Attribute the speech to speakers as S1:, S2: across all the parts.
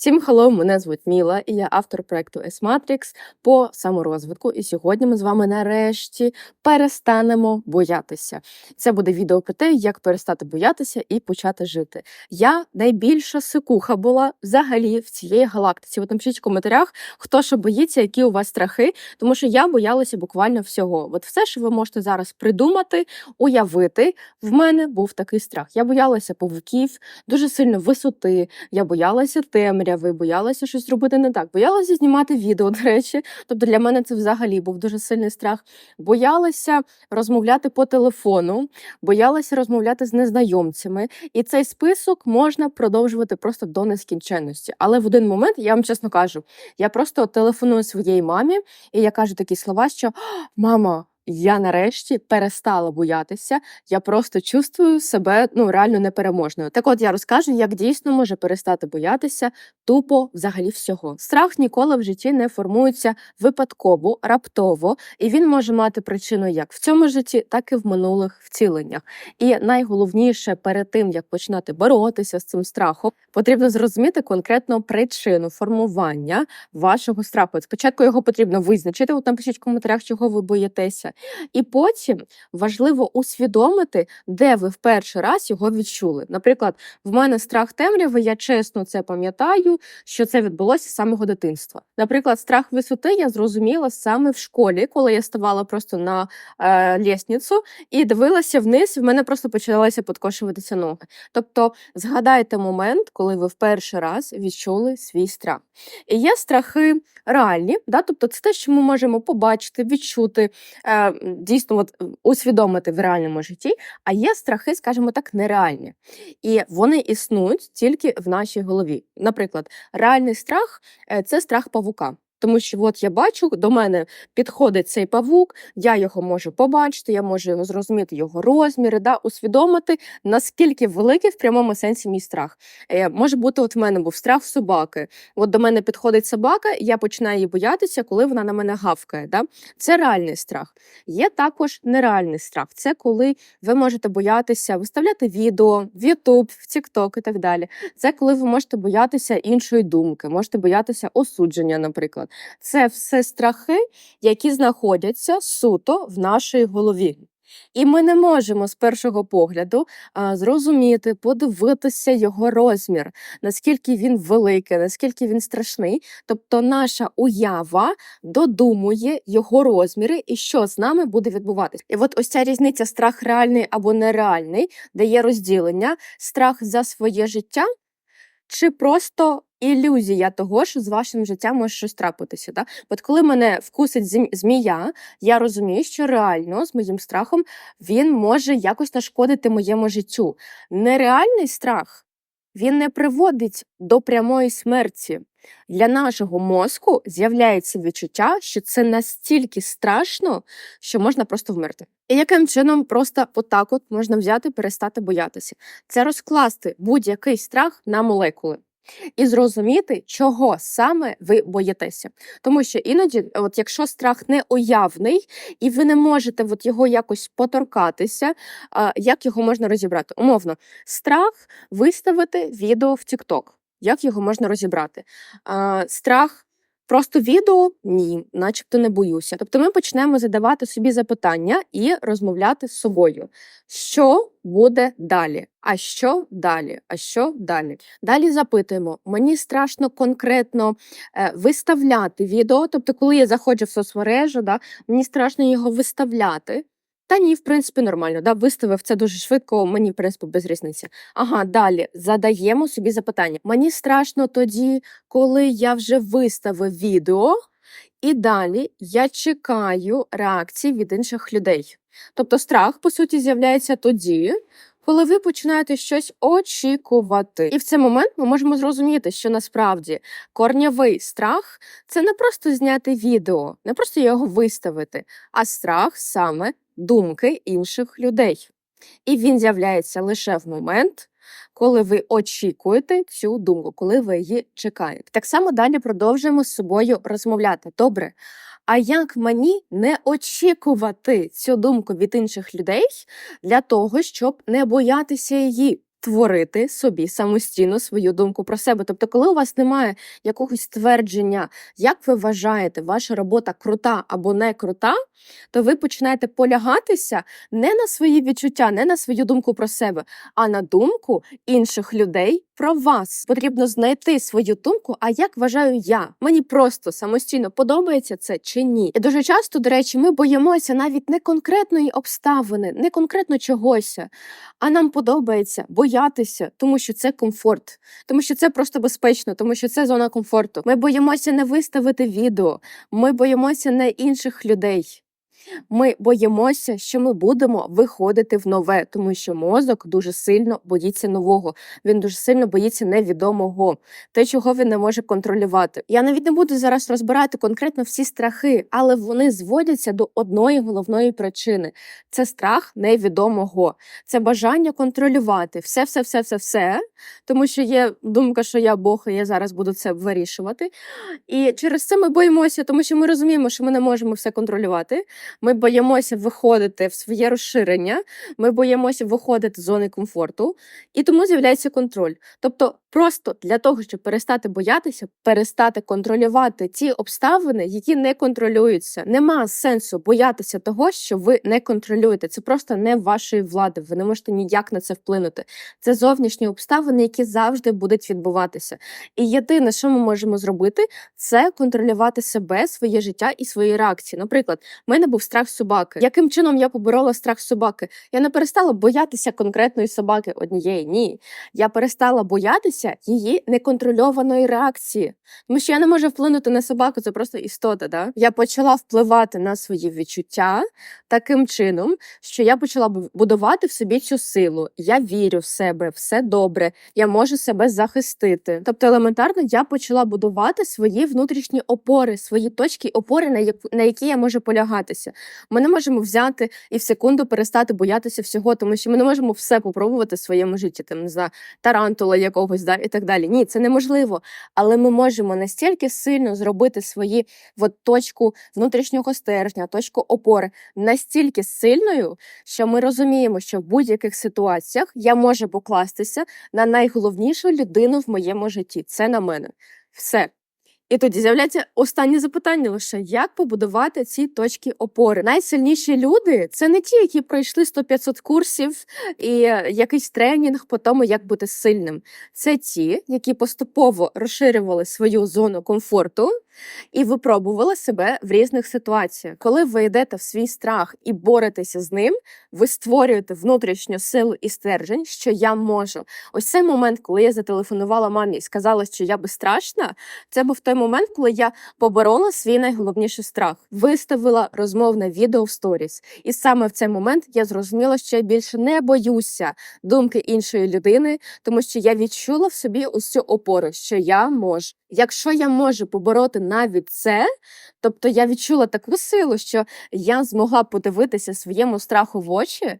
S1: Всім хеллоу, мене звуть Міла, і я автор проекту S-Matrix по саморозвитку. І сьогодні ми з вами нарешті перестанемо боятися. Це буде відео про те, як перестати боятися і почати жити. Я найбільша сикуха була взагалі в цієї галактиці. От напишіть в коментарях, хто що боїться, які у вас страхи, тому що я боялася буквально всього. От все, що ви можете зараз придумати, уявити, в мене був такий страх. Я боялася павуків, дуже сильно висоти, я боялася темряви, боялася щось робити не так. Боялася знімати відео, до речі. Тобто для мене це взагалі був дуже сильний страх. Боялася розмовляти по телефону, боялася розмовляти з незнайомцями. І цей список можна продовжувати просто до нескінченності. Але в один момент, я вам чесно кажу, я просто телефоную своїй мамі, і я кажу такі слова, що мама. Я нарешті перестала боятися, я просто чувствую себе ну реально непереможною. Так от я розкажу, як дійсно може перестати боятися тупо взагалі всього. Страх ніколи в житті не формується випадково, раптово, і він може мати причину як в цьому житті, так і в минулих вціленнях. І найголовніше перед тим як починати боротися з цим страхом, потрібно зрозуміти конкретно причину формування вашого страху. Спочатку його потрібно визначити. От напишіть в коментарях, чого ви боїтеся. І потім важливо усвідомити, де ви в перший раз його відчули. Наприклад, в мене страх темряви, я чесно це пам'ятаю, що це відбулося з самого дитинства. Наприклад, страх висоти я зрозуміла саме в школі, коли я ставала просто на е, лісницю і дивилася вниз, і в мене просто почалися подкошуватися ноги. Тобто, згадайте момент, коли ви в перший раз відчули свій страх. І є страхи реальні, да? тобто це те, що ми можемо побачити, відчути, е, дійсно от, усвідомити в реальному житті, а є страхи, скажімо так, нереальні. І вони існують тільки в нашій голові. Наприклад, реальний страх е, це страх павука. Тому що от я бачу, до мене підходить цей павук, я його можу побачити, я можу зрозуміти його розміри, да, усвідомити, наскільки великий в прямому сенсі мій страх. Е, може бути, от в мене був страх собаки. От до мене підходить собака, і я починаю її боятися, коли вона на мене гавкає. Да? Це реальний страх. Є також нереальний страх. Це коли ви можете боятися виставляти відео в YouTube, в TikTok і так далі. Це коли ви можете боятися іншої думки, можете боятися осудження, наприклад. Це все страхи, які знаходяться суто в нашій голові. І ми не можемо з першого погляду а, зрозуміти, подивитися його розмір, наскільки він великий, наскільки він страшний. Тобто наша уява додумує його розміри і що з нами буде відбуватися. І от ось ця різниця страх реальний або нереальний, де є розділення, страх за своє життя. Чи просто ілюзія того, що з вашим життям може щось трапитися? Да? От коли мене вкусить змія, я розумію, що реально з моїм страхом він може якось нашкодити моєму життю. Нереальний страх він не приводить до прямої смерті. Для нашого мозку з'являється відчуття, що це настільки страшно, що можна просто вмерти. І яким чином просто отак от можна взяти, перестати боятися? Це розкласти будь-який страх на молекули. І зрозуміти, чого саме ви боїтеся. Тому що іноді, от якщо страх неуявний, і ви не можете от його якось поторкатися, як його можна розібрати? Умовно, страх виставити відео в TikTok. Як його можна розібрати? Страх просто відео ні, начебто не боюся. Тобто ми почнемо задавати собі запитання і розмовляти з собою. Що буде далі? А що далі? А що далі? Далі запитуємо: мені страшно конкретно е, виставляти відео. Тобто, коли я заходжу в соцмережу, да, мені страшно його виставляти. Та ні, в принципі, нормально. Да, виставив це дуже швидко, мені в принципі без різниці. Ага, далі задаємо собі запитання. Мені страшно тоді, коли я вже виставив відео, і далі я чекаю реакції від інших людей. Тобто страх, по суті, з'являється тоді, коли ви починаєте щось очікувати. І в цей момент ми можемо зрозуміти, що насправді корнявий страх це не просто зняти відео, не просто його виставити, а страх саме думки інших людей. І він з'являється лише в момент, коли ви очікуєте цю думку, коли ви її чекаєте. Так само далі продовжуємо з собою розмовляти. Добре. А як мені не очікувати цю думку від інших людей для того, щоб не боятися її? Творити собі самостійно свою думку про себе. Тобто, коли у вас немає якогось твердження, як ви вважаєте, ваша робота крута або не крута, то ви починаєте полягатися не на свої відчуття, не на свою думку про себе, а на думку інших людей про вас. Потрібно знайти свою думку, а як вважаю я. Мені просто самостійно подобається це чи ні. І дуже часто, до речі, ми боїмося навіть не конкретної обставини, не конкретно чогось, а нам подобається боятися, тому що це комфорт, тому що це просто безпечно, тому що це зона комфорту. Ми боїмося не виставити відео, ми боїмося не інших людей. Ми боїмося, що ми будемо виходити в нове, тому що мозок дуже сильно боїться нового. Він дуже сильно боїться невідомого, те, чого він не може контролювати. Я навіть не буду зараз розбирати конкретно всі страхи, але вони зводяться до одної головної причини: це страх невідомого, це бажання контролювати все, все, все, все, все. Тому що є думка, що я Бог, і я зараз буду це вирішувати. І через це ми боїмося, тому що ми розуміємо, що ми не можемо все контролювати. Ми боїмося виходити в своє розширення, ми боїмося виходити з зони комфорту, і тому з'являється контроль. Тобто, просто для того, щоб перестати боятися, перестати контролювати ті обставини, які не контролюються. Нема сенсу боятися того, що ви не контролюєте. Це просто не вашої влади. Ви не можете ніяк на це вплинути. Це зовнішні обставини, які завжди будуть відбуватися. І єдине, що ми можемо зробити, це контролювати себе, своє життя і свої реакції. Наприклад, в мене був страх собаки. Яким чином я поборола страх собаки? Я не перестала боятися конкретної собаки однієї. Ні. Я перестала боятися її неконтрольованої реакції. Тому що я не можу вплинути на собаку, це просто істота. Да? Я почала впливати на свої відчуття таким чином, що я почала бу- будувати в собі цю силу. Я вірю в себе, все добре, я можу себе захистити. Тобто, елементарно, я почала будувати свої внутрішні опори, свої точки опори, на які я можу полягатися. Ми не можемо взяти і в секунду перестати боятися всього, тому що ми не можемо все попробувати в своєму житті, там не знаю, тарантула якогось да і так далі. Ні, це неможливо. Але ми можемо настільки сильно зробити свої от, точку внутрішнього стержня, точку опори настільки сильною, що ми розуміємо, що в будь-яких ситуаціях я можу покластися на найголовнішу людину в моєму житті. Це на мене. Все. І тоді з'являється останнє запитання лише як побудувати ці точки опори. Найсильніші люди це не ті, які пройшли 100-500 курсів і е, якийсь тренінг по тому, як бути сильним. Це ті, які поступово розширювали свою зону комфорту і випробували себе в різних ситуаціях. Коли ви йдете в свій страх і боретеся з ним, ви створюєте внутрішню силу і стержень, що я можу. Ось цей момент, коли я зателефонувала мамі і сказала, що я безстрашна, це був той момент, коли я поборола свій найголовніший страх, виставила розмовне відео в сторіс. І саме в цей момент я зрозуміла, що я більше не боюся думки іншої людини, тому що я відчула в собі цю опору, що я можу. Якщо я можу побороти навіть це, тобто я відчула таку силу, що я змогла подивитися своєму страху в очі.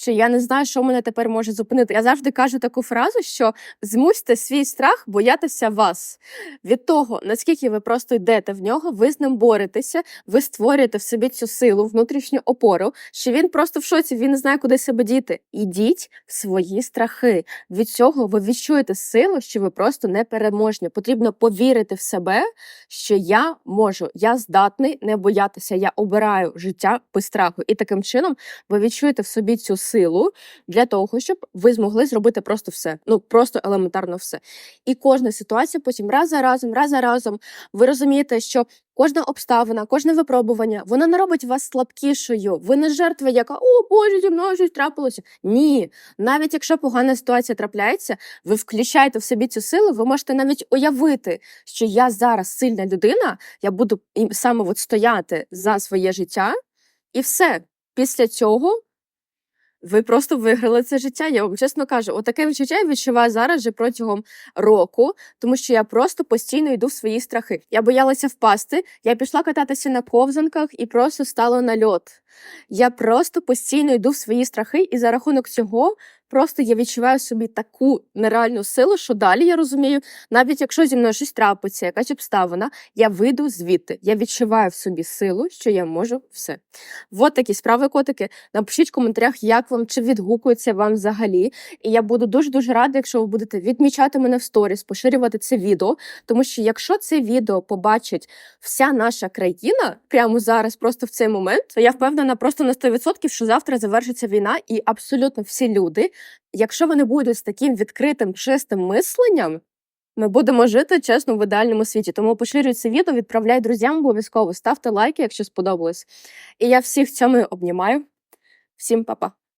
S1: Що я не знаю, що мене тепер може зупинити. Я завжди кажу таку фразу, що змусьте свій страх боятися вас. Від того, наскільки ви просто йдете в нього, ви з ним боретеся, ви створюєте в собі цю силу, внутрішню опору, що він просто в шоці, він не знає, куди себе діти. Ідіть в свої страхи. Від цього ви відчуєте силу, що ви просто непереможні. Потрібно повірити в себе, що я можу, я здатний не боятися, я обираю життя без страху. І таким чином ви відчуєте в собі цю силу для того, щоб ви змогли зробити просто все. Ну просто елементарно все. І кожна ситуація потім раз за разом, раз за разом. Ви розумієте, що кожна обставина, кожне випробування, воно не робить вас слабкішою. Ви не жертва, яка о Боже, зі мною щось трапилося. Ні, навіть якщо погана ситуація трапляється, ви включаєте в собі цю силу, ви можете навіть уявити, що я зараз сильна людина, я буду саме от стояти за своє життя, і все. Після цього ви просто виграли це життя. Я вам чесно кажу, отаке відчуття я відчуваю зараз вже протягом року, тому що я просто постійно йду в свої страхи. Я боялася впасти, я пішла кататися на ковзанках і просто стала на льот. Я просто постійно йду в свої страхи, і за рахунок цього Просто я відчуваю собі таку нереальну силу, що далі я розумію, навіть якщо зі мною щось трапиться, якась обставина, я вийду звідти. Я відчуваю в собі силу, що я можу все. От такі справи, котики. Напишіть в коментарях, як вам чи відгукується вам взагалі. І я буду дуже дуже рада, якщо ви будете відмічати мене в сторіс, поширювати це відео. Тому що якщо це відео побачить вся наша країна прямо зараз, просто в цей момент, то я впевнена просто на 100%, що завтра завершиться війна, і абсолютно всі люди, якщо вони будуть з таким відкритим, чистим мисленням. Ми будемо жити чесно в ідеальному світі. Тому поширюй це відео, відправляй друзям обов'язково, ставте лайки, якщо сподобалось. І я всіх цьому обнімаю. Всім па-па.